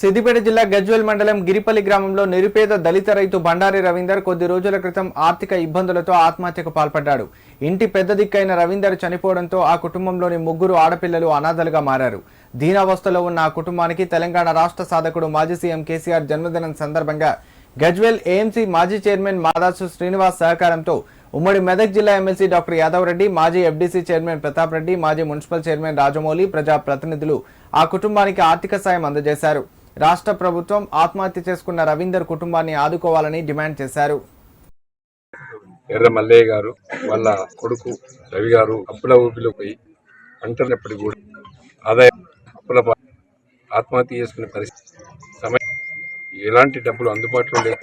సిద్దిపేట జిల్లా గజ్వేల్ మండలం గిరిపల్లి గ్రామంలో నిరుపేద దళిత రైతు బండారి రవీందర్ కొద్ది రోజుల క్రితం ఆర్థిక ఇబ్బందులతో ఆత్మహత్యకు పాల్పడ్డాడు. ఇంటి పెద్ద దిక్కైన రవీందర్ చనిపోవడంతో ఆ కుటుంబంలోని ముగ్గురు ఆడపిల్లలు అనాథలుగా మారారు. దీనావస్థలో ఉన్న ఆ కుటుంబానికి తెలంగాణ రాష్ట్ర సాధకుడు మాజీ సీఎం కేసీఆర్ జన్మదినం సందర్భంగా గజ్వేల్ ఏఎంసీ మాజీ చైర్మన్ మాదాసు శ్రీనివాస్ సహకారంతో ఉమ్మడి మెదక్ జిల్లా ఎమ్మెల్సీ డాక్టర్ యాదవ్ రెడ్డి మాజీ ఎఫ్డీసీ చైర్మన్ ప్రతాప్ రెడ్డి మాజీ మున్సిపల్ చైర్మన్ రాజమౌళి ప్రజా ప్రతినిధులు ఆ కుటుంబానికి ఆర్థిక సాయం అందజేశారు. రాష్ట్ర ప్రభుత్వం ఆత్మహత్య చేసుకున్న రవీందర్ కుటుంబాన్ని ఆదుకోవాలని డిమాండ్ చేశారు. ఎర్ర మల్లయ్య గారు వాళ్ళ కొడుకు రవి గారు అప్పుల ఊపిలో పోయి అంటున్నప్పటికీ కూడా ఆదాయం అప్పుల ఆత్మహత్య చేసుకునే పరిస్థితి సమయం ఎలాంటి డబ్బులు అందుబాటులో లేవు.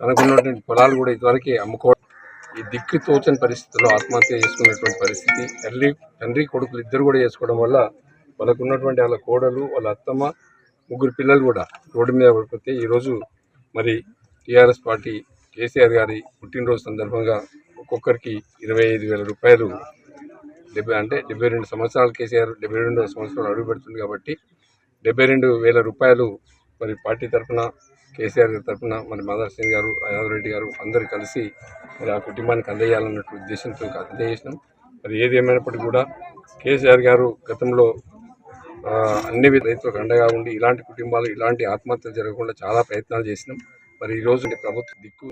తనకున్నటువంటి పొలాలు కూడా ఇదివరకే అమ్ముకోవడం ఈ దిక్కు తోచని పరిస్థితుల్లో ఆత్మహత్య చేసుకున్నటువంటి పరిస్థితి తల్లి తండ్రి కొడుకులు ఇద్దరు కూడా చేసుకోవడం వల్ల వాళ్ళకు ఉన్నటువంటి వాళ్ళ కోడలు వాళ్ళ అత్తమ్మ ముగ్గురు పిల్లలు కూడా రోడ్డు మీద పడిపోతే ఈరోజు మరి టీఆర్ఎస్ పార్టీ కేసీఆర్ గారి పుట్టినరోజు సందర్భంగా ఒక్కొక్కరికి ఇరవై ఐదు వేల రూపాయలు డెబ్బై అంటే డెబ్బై రెండు సంవత్సరాలు కేసీఆర్ డెబ్బై రెండవ సంవత్సరాలు అడుగు పెడుతుంది కాబట్టి డెబ్బై రెండు వేల రూపాయలు మరి పార్టీ తరఫున కేసీఆర్ గారి తరఫున మరి మదర్ సింగ్ గారు యాదవ్ రెడ్డి గారు అందరూ కలిసి మరి ఆ కుటుంబానికి అందజేయాలన్నట్టు ఉద్దేశంతో అందజేసినాం. మరి ఏది ఏమైనప్పటికీ కూడా కేసీఆర్ గారు గతంలో అన్ని రైతులకు అండగా ఉండి ఇలాంటి కుటుంబాలు ఇలాంటి ఆత్మహత్యలు జరగకుండా చాలా ప్రయత్నాలు చేసినాం. మరి ఈరోజు ప్రభుత్వ దిక్కు